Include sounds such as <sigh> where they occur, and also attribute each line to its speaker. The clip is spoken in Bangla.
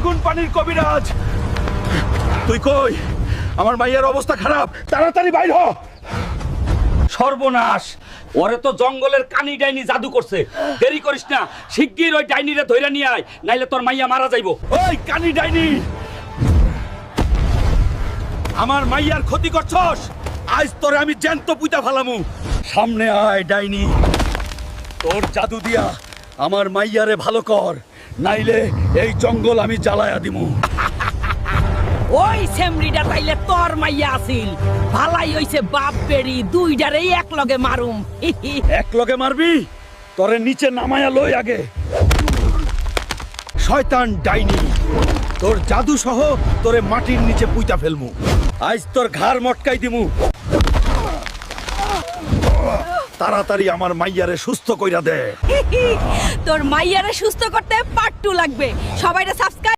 Speaker 1: আগুন পানির কবিরাজ। তুই কই? আমার মাইয়ার অবস্থা খারাপ। তাড়াতাড়ি বাইর হ।
Speaker 2: সর্বনাশ। ওরে তো জঙ্গলের কানি ডাইনি জাদু করছে। দেরি করিস না। শিগগির ওই ডাইনিরে ধইরা নিয়ে আয়, নাইলে তোর মাইয়া মারা যাইবো।
Speaker 1: ওই কানি ডাইনি! আমার মাইয়ার ক্ষতি করছস? আজ তোরে আমি জ্যান্ত পুইতা ফালামু। সামনে আয়, ডাইনি। তোর জাদু দিয়া আমার মাইয়ারে ভালো কর। নাইলে এই জঙ্গল আমি জ্বালায়া দিমু।
Speaker 3: ওই সেমরিটা তাইলে তোর মাইয়া আছিল। ভালাই হইছে বাপ বেড়ি দুইটারে এক লগে মারুম। <laughs>
Speaker 1: এক লগে মারবি? তোরে নিচে নামায়া লই আগে। শয়তান ডাইনি তোর জাদু সহ তোরে মাটির নিচে পুইতা ফেলমু। আজ তোর ঘাড় মটকাই দিমু। তাড়াতাড়ি আমার মাইয়ারে সুস্থ কইরা দে। <laughs>
Speaker 3: তোর মাইয়ারে সুস্থ করতে পার্ট টু লাগবে। সবাইটা সাবস্ক্রাইব